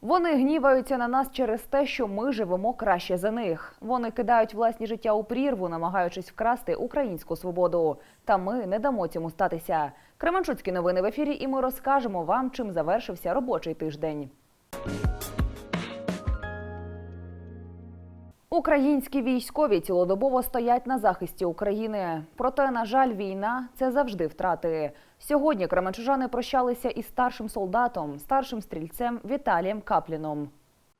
Вони гніваються на нас через те, що ми живемо краще за них. Вони кидають власні життя у прірву, намагаючись вкрасти українську свободу. Та ми не дамо цьому статися. Кременчуцькі новини в ефірі, і ми розкажемо вам, чим завершився робочий тиждень. Українські військові цілодобово стоять на захисті України. Проте, на жаль, війна це завжди втрати. Сьогодні кременчужани прощалися із старшим солдатом, старшим стрільцем Віталієм Капліном.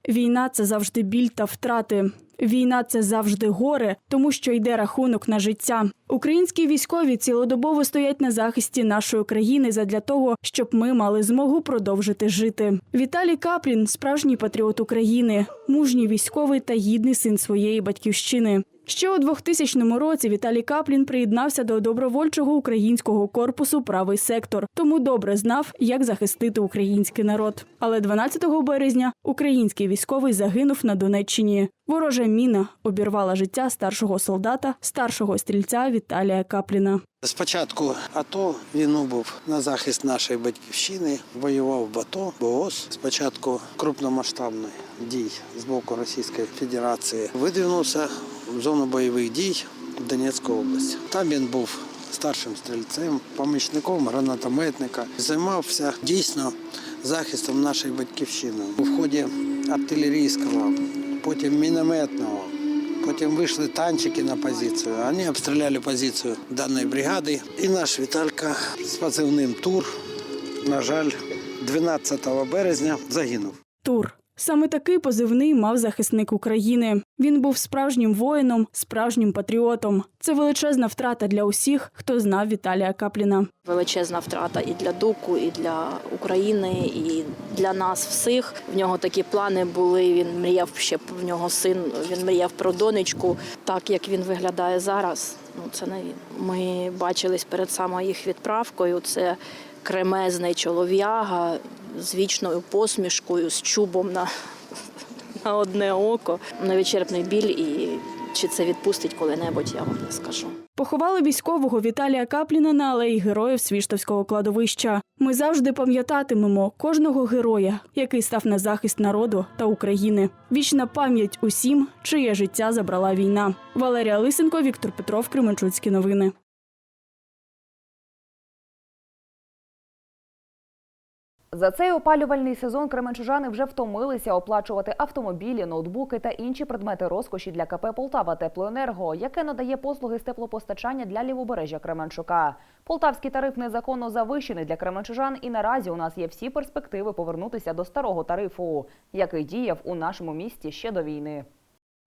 Війна це завжди біль та втрати. Війна це завжди горе, тому що йде рахунок на життя. Українські військові цілодобово стоять на захисті нашої країни задля того, щоб ми мали змогу продовжити жити. Віталій Каплін справжній патріот України, мужній військовий та гідний син своєї батьківщини. Ще у 2000 році Віталій Каплін приєднався до добровольчого українського корпусу Правий сектор, тому добре знав, як захистити український народ. Але 12 березня український військовий загинув на Донеччині. Ворожа міна обірвала життя старшого солдата, старшого стрільця Віталія Капліна. Спочатку АТО він був на захист нашої батьківщини, воював в АТО, БОС. Спочатку крупномасштабних дій з боку Російської Федерації видвинувся в зону бойових дій в Донецьку область. Там він був старшим стрільцем, помічником гранатометника. Займався дійсно захистом нашої батьківщини у ході артилерійського, потім мінометного. Потім вийшли танчики на позицію. Вони обстріляли позицію даної бригади. І наш Віталька з позивним Тур, на жаль, 12 березня загинув. Тур. Саме такий позивний мав захисник України. Він був справжнім воїном, справжнім патріотом. Це величезна втрата для усіх, хто знав Віталія Капліна. Величезна втрата і для Дуку, і для України, і для нас всіх. В нього такі плани були. Він мріяв ще в нього син. Він мріяв про донечку. Так як він виглядає зараз, ну це не він. Ми бачились перед самою їх відправкою. Це кремезний чолов'яга з вічною посмішкою, з чубом на, на одне око. Невичерпний біль і чи це відпустить коли-небудь, я вам не скажу. Поховали військового Віталія Капліна на алеї героїв Свіштовського кладовища. Ми завжди пам'ятатимемо кожного героя, який став на захист народу та України. Вічна пам'ять усім, чиє життя забрала війна. Валерія Лисенко, Віктор Петров, Кременчуцькі новини. За цей опалювальний сезон кременчужани вже втомилися оплачувати автомобілі, ноутбуки та інші предмети розкоші для КП Полтава Теплоенерго, яке надає послуги з теплопостачання для лівобережжя Кременчука. Полтавський тариф незаконно завищений для кременчужан, і наразі у нас є всі перспективи повернутися до старого тарифу, який діяв у нашому місті ще до війни.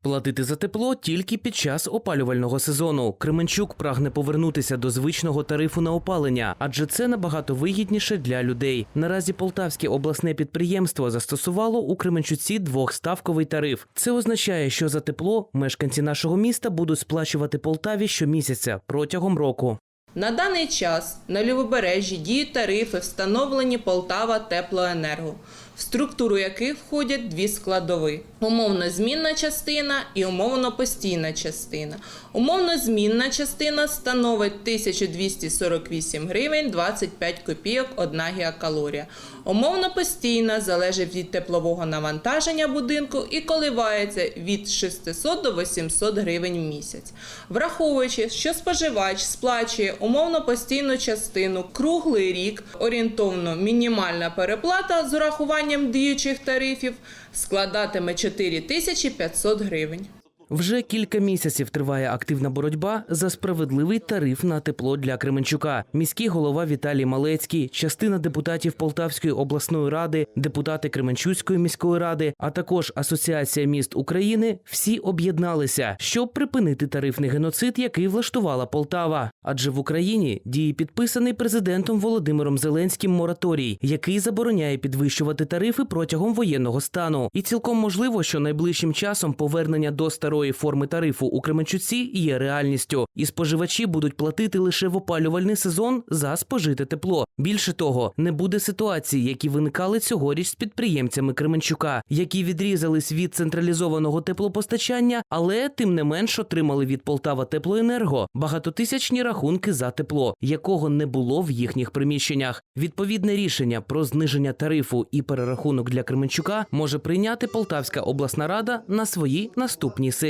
Платити за тепло тільки під час опалювального сезону. Кременчук прагне повернутися до звичного тарифу на опалення, адже це набагато вигідніше для людей. Наразі Полтавське обласне підприємство застосувало у Кременчуці двохставковий тариф. Це означає, що за тепло мешканці нашого міста будуть сплачувати Полтаві щомісяця протягом року. На даний час на лівобережжі діють тарифи, встановлені Полтава Теплоенерго, в структуру яких входять дві складові: умовно змінна частина і умовно постійна частина. Умовно змінна частина становить 1248 гривень 25 копійок 1 гігакалорія. Умовно постійна залежить від теплового навантаження будинку і коливається від 600 до 800 гривень в місяць. Враховуючи, що споживач сплачує умовно постійну частину круглий рік, орієнтовно мінімальна переплата з урахуванням діючих тарифів складатиме 4500 гривень. Вже кілька місяців триває активна боротьба за справедливий тариф на тепло для Кременчука. Міський голова Віталій Малецький, частина депутатів Полтавської обласної ради, депутати Кременчуцької міської ради, а також Асоціація міст України всі об'єдналися, щоб припинити тарифний геноцид, який влаштувала Полтава. Адже в Україні діє підписаний президентом Володимиром Зеленським мораторій, який забороняє підвищувати тарифи протягом воєнного стану. І цілком можливо, що найближчим часом повернення до старої нової форми тарифу у Кременчуці є реальністю, і споживачі будуть платити лише в опалювальний сезон за спожите тепло. Більше того, не буде ситуації, які виникали цьогоріч з підприємцями Кременчука, які відрізались від централізованого теплопостачання, але тим не менш отримали від Полтава Теплоенерго багатотисячні рахунки за тепло, якого не було в їхніх приміщеннях. Відповідне рішення про зниження тарифу і перерахунок для Кременчука може прийняти Полтавська обласна рада на своїй наступній сесії.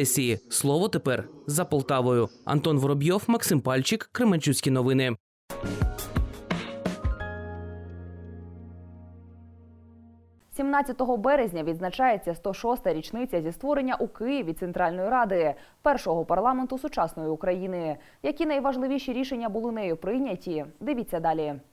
Слово тепер за Полтавою. Антон Воробйов, Максим Пальчик, Кременчуцькі новини. – 17 березня відзначається 106-та річниця зі створення у Києві Центральної Ради, першого парламенту сучасної України. Які найважливіші рішення були нею прийняті? Дивіться далі. –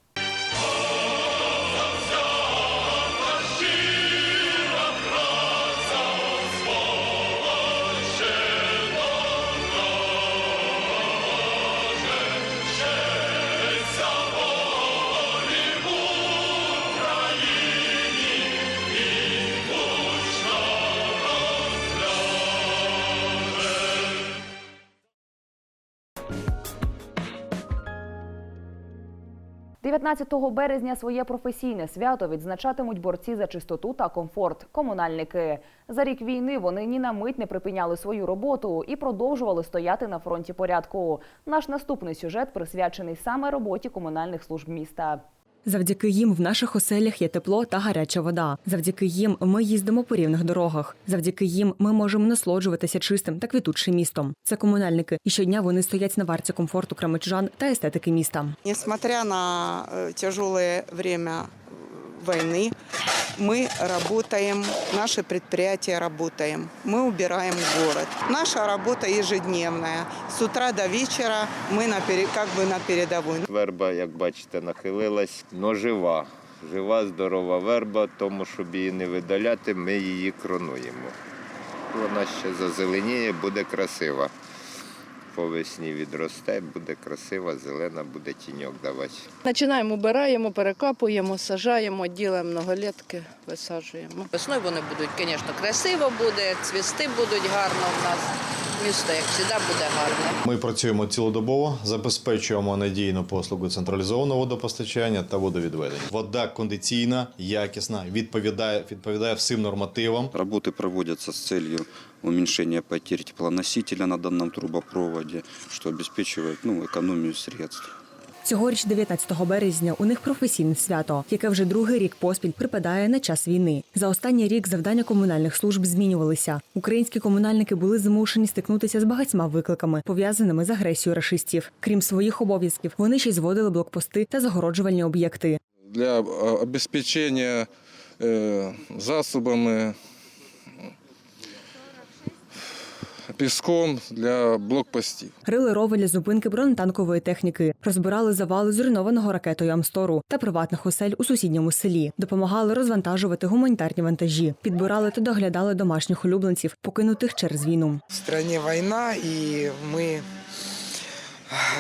19 березня своє професійне свято відзначатимуть борці за чистоту та комфорт – комунальники. За рік війни вони ні на мить не припиняли свою роботу і продовжували стояти на фронті порядку. Наш наступний сюжет присвячений саме роботі комунальних служб міста. Завдяки їм в наших оселях є тепло та гаряча вода. Завдяки їм ми їздимо по рівних дорогах. Завдяки їм ми можемо насолоджуватися чистим та квітучим містом. Це комунальники, і щодня вони стоять на варті комфорту крамичан та естетики міста. Несмотря на тяжеле время войны, мы работаем, наше предприятие работаем, мы убираем город. Наша работа ежедневная. С утра до вечера мы на, пере- как бы на передовой. Верба, як бачите, нахилилась, но жива. Жива, здорова верба, тому щоб її не видаляти, ми її кронуємо. Вона ще зазеленіє, буде красива. По весні відросте, буде красива, зелена, буде тіньок давати. Починаємо, убираємо, перекапуємо, сажаємо, ділимо многолетки, висаджуємо. Весною вони будуть, звісно, красиво буде, цвісти будуть гарно в нас. Місто, як завжди, буде гарне. Ми працюємо цілодобово, забезпечуємо надійну послугу централізованого водопостачання та водовідведення. Вода кондиційна, якісна, відповідає, відповідає всім нормативам. Работы проводятся с целью уменьшения потерь теплоносителя на данном трубопроводе, что обеспечивает ну, экономию средств. Цьогоріч, 19 березня, у них професійне свято, яке вже другий рік поспіль припадає на час війни. За останній рік завдання комунальних служб змінювалися. Українські комунальники були змушені стикнутися з багатьма викликами, пов'язаними з агресією рашистів. Крім своїх обов'язків, вони ще й зводили блокпости та загороджувальні об'єкти. для э, обеспечения э, засобами, Піском для блокпостів. Рили рови для зупинки бронетанкової техніки, розбирали завали зруйнованого ракетою Амстору та приватних осель у сусідньому селі, допомагали розвантажувати гуманітарні вантажі, підбирали та доглядали домашніх улюбленців, покинутих через війну. В країні війна, і мы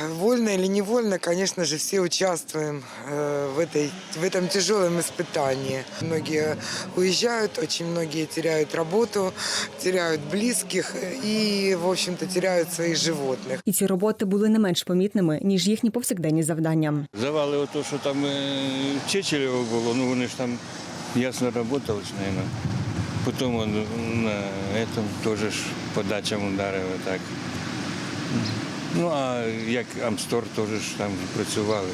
вольно или невольно, конечно же, все участвуем э, в, этой, в этом тяжелом испытании. Многие уезжают, очень многие теряют работу, теряют близких и, в общем-то, теряют своих животных. І ці роботи були не менш помітними ніж їхні повсякденні завдання. Завали ото, що там е, Чечелево було, ну вони ж там ясно працювали, мабуть. Потім он на этом теж ж по дачам ударили так. Ну а як Амстор теж ж там працювали.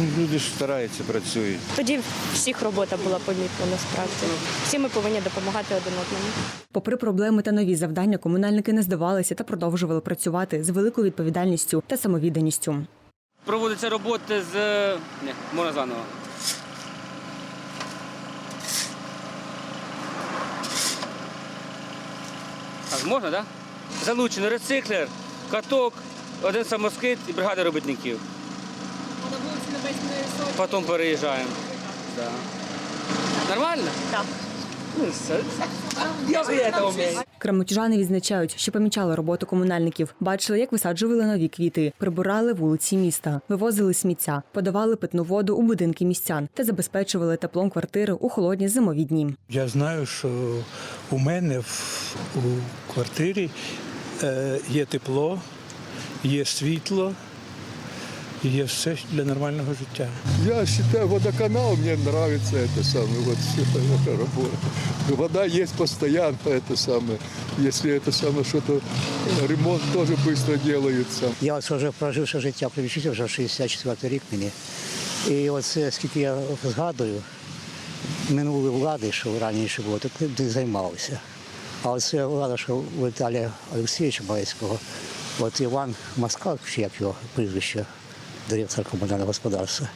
Ну, Люди ж стараються, працюють. Тоді всіх робота була помітна насправді. Всі ми повинні допомагати один одному. Попри проблеми та нові завдання, комунальники не здавалися та продовжували працювати з великою відповідальністю та самовідданістю. Проводяться роботи з. Ні, можна заново. Так, можна, так? Да? Залучений рециклер, каток, один самоскид і бригада робітників. Потім переїжджаємо. Да. Нормально? Так. Ну, все. Я вже це вмію. Кременчужани відзначають, що помічали роботу комунальників, бачили, як висаджували нові квіти, прибирали вулиці міста, вивозили сміття, подавали питну воду у будинки містян та забезпечували теплом квартири у холодні зимові дні. Я знаю, що у мене в у квартирі є тепло, є світло, і є все для нормального життя. Я считаю, водоканал, мне нравится это самое, вот все эта работа. Вода есть постоянно, это самое. Если это самое что-то, ремонт тоже быстро делается. Я ось вже проживши життя приблизно вже 64 рік мені. І оце скільки я згадую, минулі влади, що раніше було, то не займалися. А оце влада, що Віталія Олексійовича Маєцького, от Іван Маскал, чи як його прізвище, директор комунального господарства,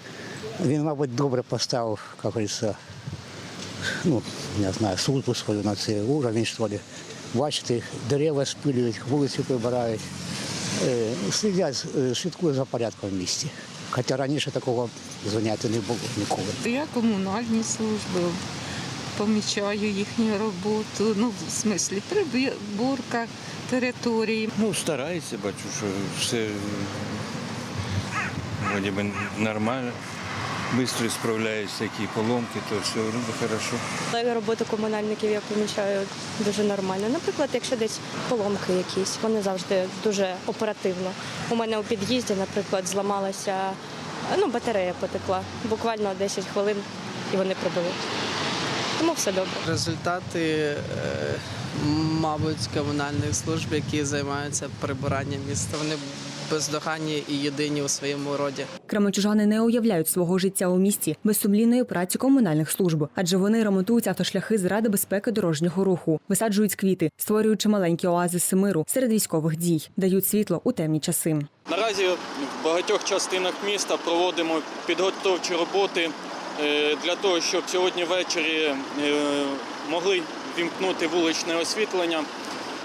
він, мабуть, добре поставив, як говориться, ну, не знаю, службу свою на цей уровень, що ли. Бачите, дерева спилюють, вулиці прибирають. Е, Слідять, е, слідкують за порядком в місті. Хоча раніше такого заняття не було ніколи. Я комунальні служби помічаю їхню роботу. Ну, в смислі, приборка території. Ну, старається, бачу, що все вроді би нормально. Быстро справляються, які поломки, то все вроде хорошо. Але роботу комунальників я помічаю дуже нормально. Наприклад, якщо десь поломки якісь, вони завжди дуже оперативно. У мене у під'їзді, наприклад, зламалася ну, батарея потекла. Буквально 10 хвилин і вони прибили. Тому все добре. Результати, е, мабуть, комунальних служб, які займаються прибиранням міста. Вони бездоганні і єдині у своєму роді. Кременчужани не уявляють свого життя у місті без сумлінної праці комунальних служб, адже вони ремонтують автошляхи заради безпеки дорожнього руху, висаджують квіти, створюючи маленькі оазиси миру серед військових дій, дають світло у темні часи. Наразі в багатьох частинах міста проводимо підготовчі роботи для того, щоб сьогодні ввечері е, могли вімкнути вуличне освітлення,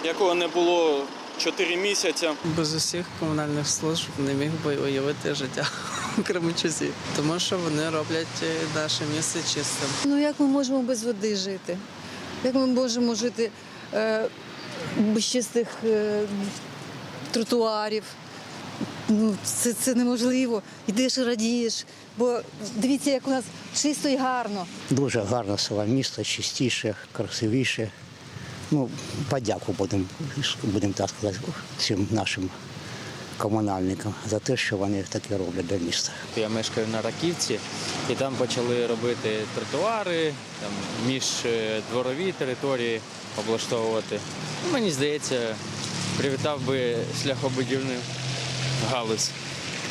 якого не було 4 місяці. Без усіх комунальних служб не міг би уявити життя у Кременчузі, тому що вони роблять е, наше місце чистим. Ну як ми можемо без води жити? Як ми можемо жити е, без чистих е, тротуарів? Ну, це, це неможливо. Йдеш і радієш. Бо дивіться, як у нас чисто і гарно. Дуже гарне село місто, чистіше, красивіше. Ну, подяку будемо будем так сказати всім нашим комунальникам за те, що вони таке роблять для міста. Я мешкаю на Раківці, і там почали робити тротуари, там, між е, дворові території облаштовувати. Ну, Мені здається, привітав би шляхобудівну галузь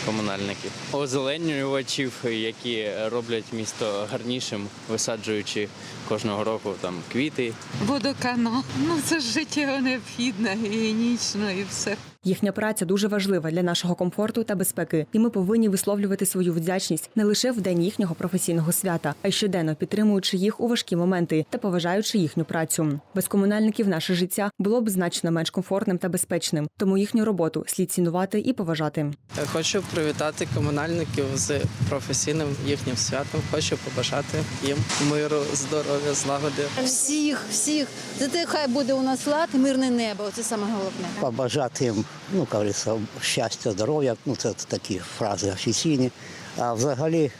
комунальників. Озеленювачів, які роблять місто гарнішим, висаджуючи кожного року там квіти. Водоканал. Ну це ж життєво необхідно, гігієнічно і все. Їхня праця дуже важлива для нашого комфорту та безпеки, і ми повинні висловлювати свою вдячність не лише в день їхнього професійного свята, а й щоденно підтримуючи їх у важкі моменти та поважаючи їхню працю. Без комунальників наше життя було б значно менш комфортним та безпечним, тому їхню роботу слід цінувати і поважати. Хочу привітати комунальників з професійним їхнім святом. Хочу побажати їм миру, здоров'я, злагоди. Всіх, всіх. Зате хай буде у нас лад мирне небо. Це саме головне. Побажати їм, ну, говориться, щастя, здоров'я, ну це такі фрази офіційні, а взагалі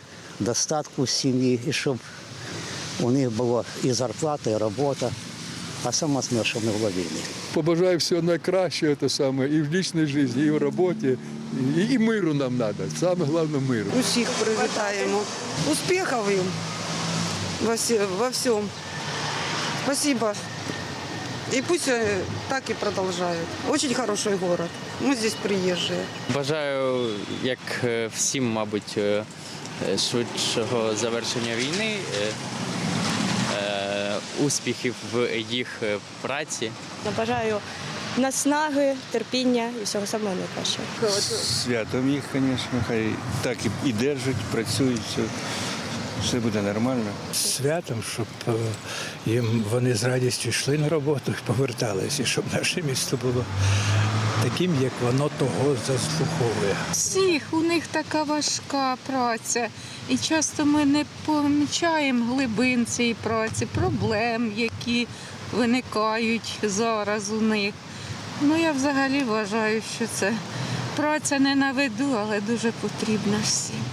достатку сім'ї, і щоб у них було і зарплата, і робота, а саме основне, щоб не було війни. Побажаю всього найкращого це саме і в лічній житті, і в роботі, і, і миру нам треба. Саме головне миру. Усіх привітаємо. Успіхів їм во, всі- во всьому. Спасибо. И пусть э, так и продолжают. Очень хороший город. Мы здесь приезжие. Бажаю, як е, всім, мабуть, е, швидшого завершення війни, е, е, успіхів в їх е, праці. Бажаю наснаги, терпіння і всього самого найкращого. Святом їх, звісно, хай так і, і держать, працюють, все, буде нормально. Святом, щоб е, їм вони з радістю йшли на роботу і поверталися, щоб наше місто було таким, як воно того заслуховує. Всіх у них така важка праця, і часто ми не помічаємо глибин цієї праці, проблем, які виникають зараз у них. Ну, я взагалі вважаю, що це праця не на виду, але дуже потрібна всім.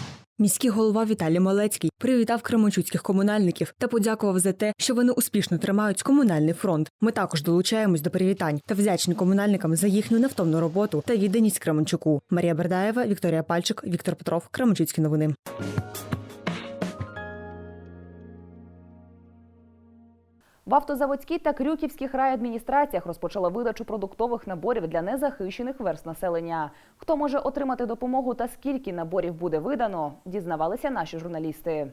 Міський голова Віталій Малецький привітав кременчуцьких комунальників та подякував за те, що вони успішно тримають комунальний фронт. Ми також долучаємось до привітань та вдячні комунальникам за їхню невтомну роботу та відданість Кременчуку. Марія Бердаєва, Вікторія Пальчик, Віктор Петров, Кременчуцькі новини. В автозаводській та Крюківських райадміністраціях розпочала видачу продуктових наборів для незахищених верст населення. Хто може отримати допомогу та скільки наборів буде видано, дізнавалися наші журналісти.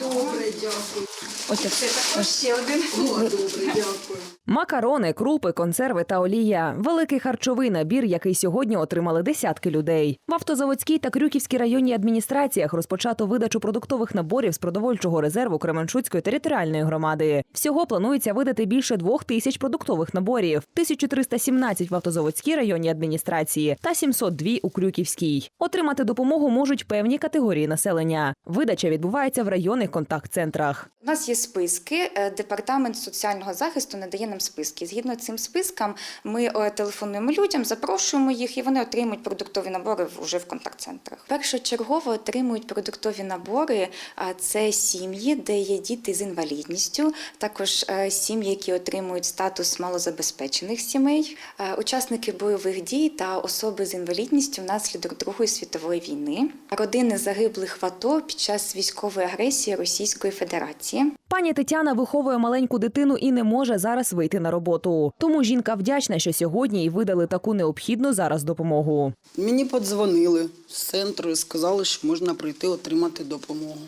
Добре, дякую. Ось, ще один. О, добре, дякую. Макарони, крупи, консерви та олія великий харчовий набір, який сьогодні отримали десятки людей. В автозаводській та Крюківській районній адміністраціях розпочато видачу продуктових наборів з продовольчого резерву Кременчуцької територіальної громади. Всього планується видати більше двох тисяч продуктових наборів: 1317 в автозаводській районній адміністрації та 702 у Крюківській. Отримати допомогу можуть певні категорії населення. Видача відбувається в районних контакт-центрах. Нас є списки. е, Департамент соціального захисту надає нам списки. Згідно цим спискам, ми е, телефонуємо людям, запрошуємо їх, і вони отримують продуктові набори вже в контакт-центрах. Першочергово отримують продуктові набори. а Це сім'ї, де є діти з інвалідністю, також е, сім'ї, які отримують статус малозабезпечених сімей, учасники бойових дій та особи з інвалідністю внаслідок Другої світової війни, родини загиблих в АТО під час військової агресії Російської Федерації. Пані Тетяна виховує маленьку дитину і не може зараз вийти на роботу. Тому жінка вдячна, що сьогодні їй видали таку необхідну зараз допомогу. Мені подзвонили з центру і сказали, що можна прийти отримати допомогу.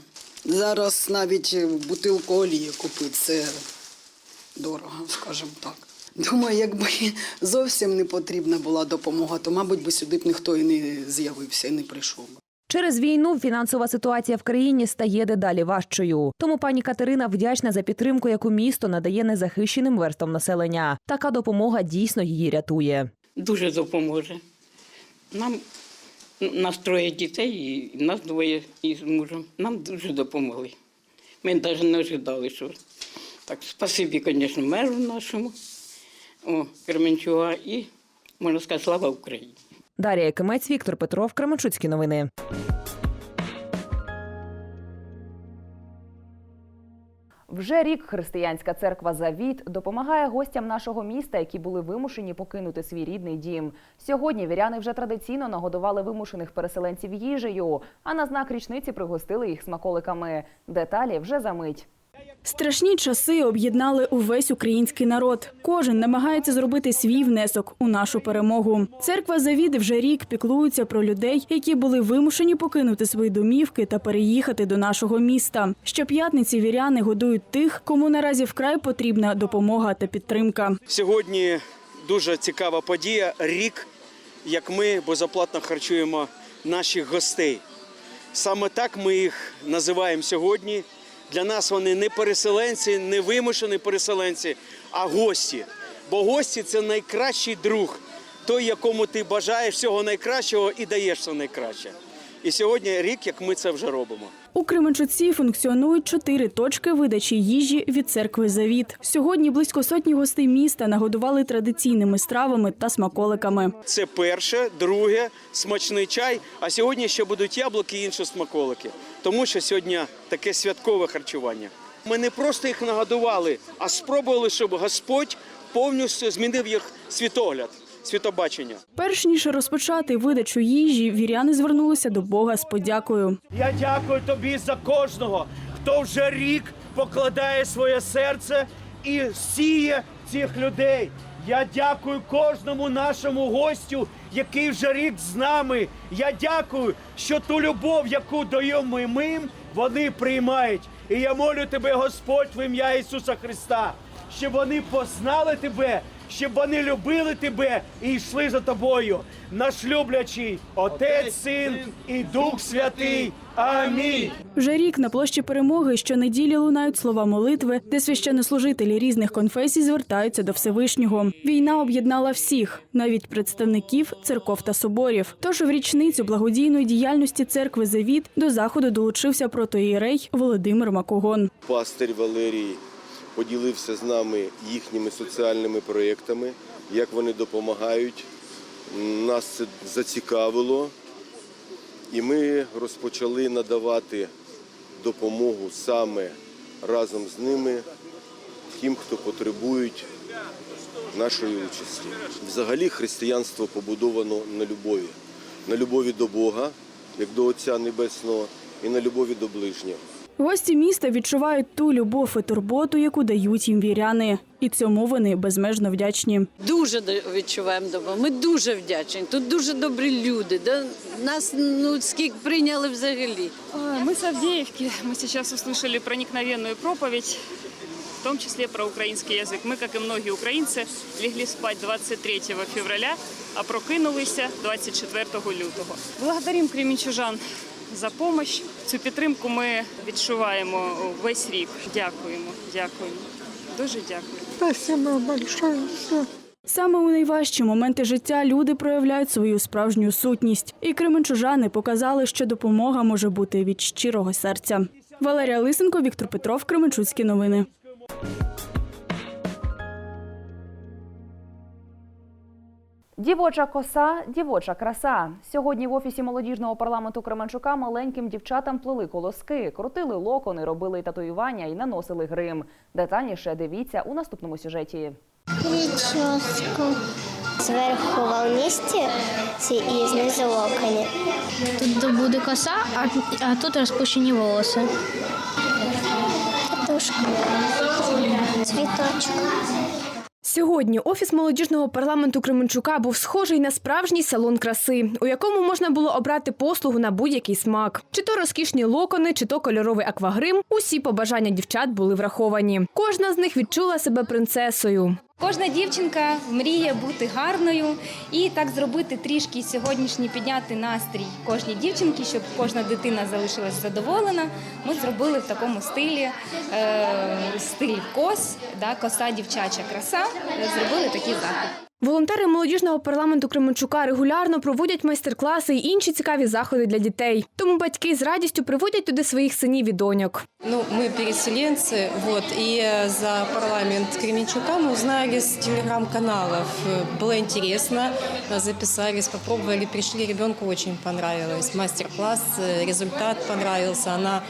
Зараз навіть бутилку олії купити це дорого, скажімо так. Думаю, якби зовсім не потрібна була допомога, то, мабуть, би сюди б ніхто і не з'явився, і не прийшов. Через війну фінансова ситуація в країні стає дедалі важчою. Тому пані Катерина вдячна за підтримку, яку місто надає незахищеним верстам населення. Така допомога дійсно її рятує. дуже допоможе. Нам нас троє дітей, і нас двоє із мужем. Нам дуже допомогли. Ми навіть не ожидали, що так. Спасибі, звісно, меру нашому о, Кременчуга і можна сказати, слава Україні. Дар'я Якимець, Віктор Петров, Кременчуцькі новини. Вже рік християнська церква Завіт допомагає гостям нашого міста, які були вимушені покинути свій рідний дім. Сьогодні віряни вже традиційно нагодували вимушених переселенців їжею, а на знак річниці пригостили їх смаколиками. Деталі вже за мить. Страшні часи об'єднали увесь український народ. Кожен намагається зробити свій внесок у нашу перемогу. Церква Завіди вже рік піклується про людей, які були вимушені покинути свої домівки та переїхати до нашого міста. Щоп'ятниці віряни годують тих, кому наразі вкрай потрібна допомога та підтримка. Сьогодні дуже цікава подія. Рік, як ми безоплатно харчуємо наших гостей. Саме так ми їх називаємо сьогодні. Для нас вони не переселенці, не вимушені переселенці, а гості. Бо гості це найкращий друг, той, якому ти бажаєш всього найкращого і даєш все найкраще. І сьогодні рік, як ми це вже робимо. У Кременчуці функціонують чотири точки видачі їжі від церкви Завіт. Сьогодні близько сотні гостей міста нагодували традиційними стравами та смаколиками. Це перше, друге, смачний чай. А сьогодні ще будуть яблуки і інші смаколики. Тому що сьогодні таке святкове харчування. Ми не просто їх нагодували, а спробували, щоб Господь повністю змінив їх світогляд, світобачення. Перш ніж розпочати видачу їжі, віряни звернулися до Бога з подякою. Я дякую тобі за кожного, хто вже рік покладає своє серце і сіє цих людей. Я дякую кожному нашому гостю, який вже рік з нами. Я дякую, що ту любов, яку даємо ми вони приймають. І я молю тебе, Господь, в ім'я Ісуса Христа, щоб вони познали тебе, щоб вони любили тебе і йшли за тобою. Наш люблячий Отець, Син і Дух Святий. Амінь. Вже рік на площі перемоги щонеділі лунають слова молитви, де священнослужителі різних конфесій звертаються до Всевишнього. Війна об'єднала всіх, навіть представників церков та соборів. Тож в річницю благодійної діяльності церкви Завіт до заходу долучився протоієрей Володимир Макогон. пастир Валерій поділився з нами їхніми соціальними проєктами, як вони допомагають. Нас це зацікавило, і ми розпочали надавати допомогу саме разом з ними тим, хто потребують нашої участі. Взагалі християнство побудовано на любові, на любові до Бога, як до Отця Небесного, і на любові до ближнього. Гості міста відчувають ту любов і турботу, яку дають їм віряни, і цьому вони безмежно вдячні. Дуже до- відчуваємо добро. Ми дуже вдячні. Тут дуже добрі люди. Да? Нас ну скільки прийняли взагалі. Мы с Авдеевки. Мы сейчас услышали проникновенную проповедь, в том числе про украинский язык. Мы, как и многие украинцы, легли спать 23 февраля, а прокинулися 24 лютого. Благодарим кремінчужан за помощь. Цю підтримку ми відчуваємо весь рік. Дякуємо, дякуємо. Дуже дякую. Спасибо большое. Саме у найважчі моменти життя люди проявляють свою справжню сутність, і кременчужани показали, що допомога може бути від щирого серця. Валерія Лисенко, Віктор Петров, Кременчуцькі новини. Дівоча коса, дівоча краса. Сьогодні в офісі молодіжного парламенту Кременчука маленьким дівчатам плели колоски, крутили локони, робили татуювання і наносили грим. Детальніше дивіться у наступному сюжеті. Прическу. Зверху волнисті і знизу локоні. Тут буде коса, а, а тут розпущені волоси. Татушка. Цвіточок. Сьогодні офіс молодіжного парламенту Кременчука був схожий на справжній салон краси, у якому можна було обрати послугу на будь-який смак. Чи то розкішні локони, чи то кольоровий аквагрим. Усі побажання дівчат були враховані. Кожна з них відчула себе принцесою. Кожна дівчинка мріє бути гарною і так зробити трішки сьогоднішній підняти настрій кожній дівчинки, щоб кожна дитина залишилась задоволена. Ми зробили в такому стилі е, стиль кос, да, коса дівчача краса. Зробили такий захід. Волонтери молодіжного парламенту Кременчука регулярно проводять майстер-класи й інші цікаві заходи для дітей. Тому батьки з радістю приводять туди своїх синів і доньок. Ну, мы переселенцы, вот, и э, за парламент Кременчука мы узнали с телеграм-каналов. Э, Было интересно, э, записались, попробовали, пришли, ребенку очень понравилось. Мастер-класс, э, результат понравился, она м,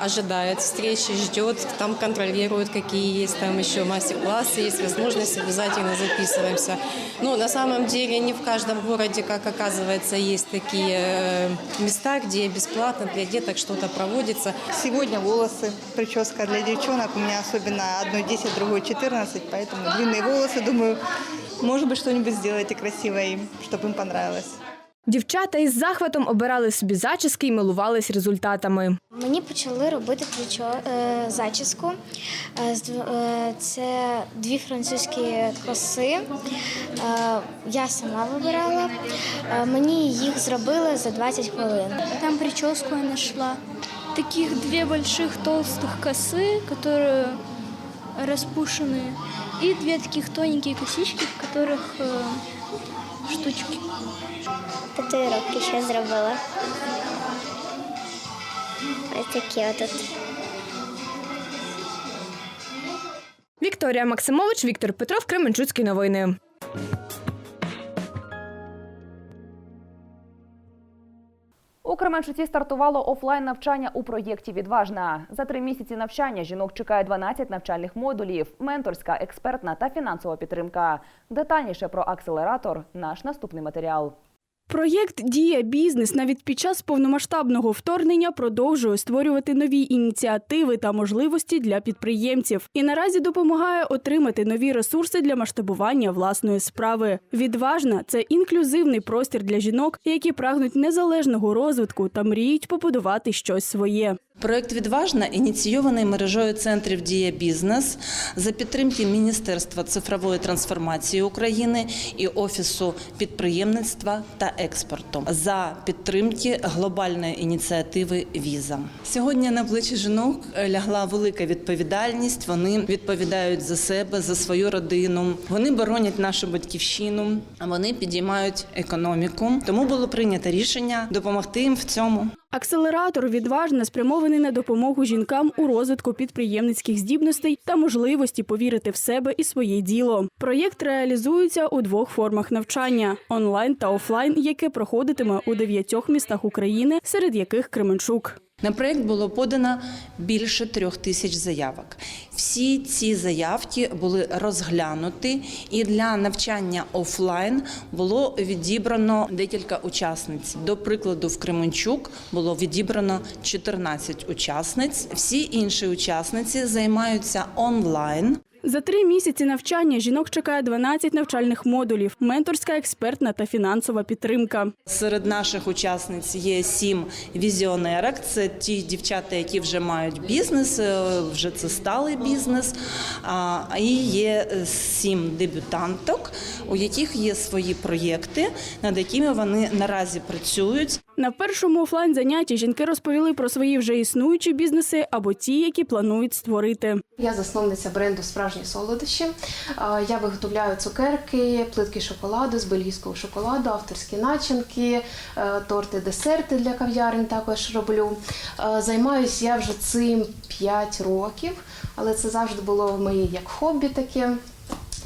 ожидает встречи, ждет, там контролирует, какие есть там еще мастер-классы, есть возможность, обязательно записываемся. Ну, на самом деле, не в каждом городе, как оказывается, есть такие э, места, где бесплатно для деток что-то проводится. Сегодня волосы, прическа для девчонок. У меня особенно одной 10, другой 14, поэтому длинные волосы. Думаю, может быть, что-нибудь сделаете красивое им, чтобы им понравилось. Дівчата із захватом обирали собі зачіски і милувались результатами. Мені почали робити плечо, е, зачіску. Е, з дв- е, це дві французькі коси. Е, я сама вибирала. Е, мені їх зробили за 20 хвилин. Там прическу я нашла. Таких две больших толстых косы, которые распушенные. И две таких тоненькие косички, в которых э, штучки. Татуїровки ще зробила. Ось такі отут. Вікторія Максимович, Віктор Петров, Кременчуцькі новини. У Кременчуці стартувало офлайн навчання у проєкті Відважна. За три місяці навчання жінок чекає 12 навчальних модулів, менторська, експертна та фінансова підтримка. Детальніше про акселератор наш наступний матеріал. Проєкт Дія бізнес навіть під час повномасштабного вторгнення продовжує створювати нові ініціативи та можливості для підприємців і наразі допомагає отримати нові ресурси для масштабування власної справи. Відважна це інклюзивний простір для жінок, які прагнуть незалежного розвитку та мріють побудувати щось своє. Проект Відважна ініційований мережою центрів Дія Бізнес за підтримки Міністерства цифрової трансформації України і Офісу підприємництва та експорту за підтримки глобальної ініціативи Віза. Сьогодні на плечі жінок лягла велика відповідальність. Вони відповідають за себе, за свою родину. Вони боронять нашу батьківщину, а вони підіймають економіку. Тому було прийнято рішення допомогти їм в цьому. Акселератор відважно спрямований на допомогу жінкам у розвитку підприємницьких здібностей та можливості повірити в себе і своє діло. Проєкт реалізується у двох формах навчання онлайн та офлайн, яке проходитиме у дев'ятьох містах України, серед яких Кременчук. На проєкт було подано більше трьох тисяч заявок. Всі ці заявки були розглянуті, і для навчання офлайн було відібрано декілька учасниць. До прикладу, в Кременчук було відібрано 14 учасниць. Всі інші учасниці займаються онлайн. За три місяці навчання жінок чекає 12 навчальних модулів, менторська, експертна та фінансова підтримка. Серед наших учасниць є сім візіонерок. Це ті дівчата, які вже мають бізнес, е, вже це сталий бізнес. І є е, сім дебютанток, у яких є свої проєкти, над якими вони наразі працюють. На першому офлайн занятті жінки розповіли про свої вже існуючі бізнеси або ті, які планують створити. Я засновниця бренду Справжні солодощі. Я виготовляю цукерки, плитки шоколаду з бельгійського шоколаду, авторські начинки, е, торти, десерти для кав'ярень також роблю. Займаюсь я вже цим 5 років, але це завжди було моє як хобі таке.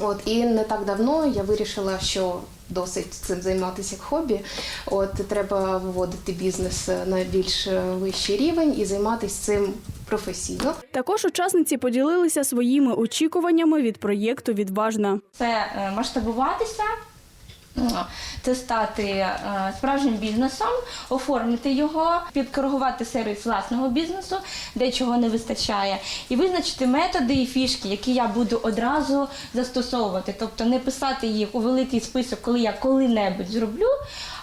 От і не так давно я вирішила, що досить цим займатися як хобі. От треба виводити бізнес на більш е, вищий рівень і займатися цим професійно. Також учасниці поділилися своїми очікуваннями від проєкту Відважна. це е, масштабуватися, це стати е, справжнім бізнесом, оформити його, підкоригувати сервіс власного бізнесу, де чого не вистачає, і визначити методи і фішки, які я буду одразу застосовувати. Тобто не писати їх у великий список, коли я коли-небудь зроблю,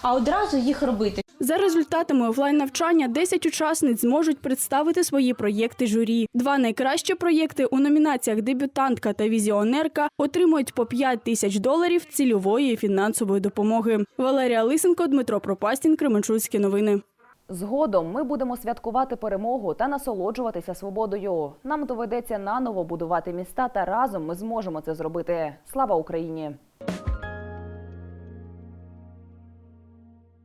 а одразу їх робити. За результатами офлайн навчання 10 учасниць зможуть представити свої проєкти журі. Два найкращі проєкти у номінаціях Дебютантка та Візіонерка отримують по 5 тисяч доларів цільової фінансової допомоги. Валерія Лисенко, Дмитро Пропастін, Кременчуцькі новини. Згодом ми будемо святкувати перемогу та насолоджуватися свободою. Нам доведеться наново будувати міста, та разом ми зможемо це зробити. Слава Україні!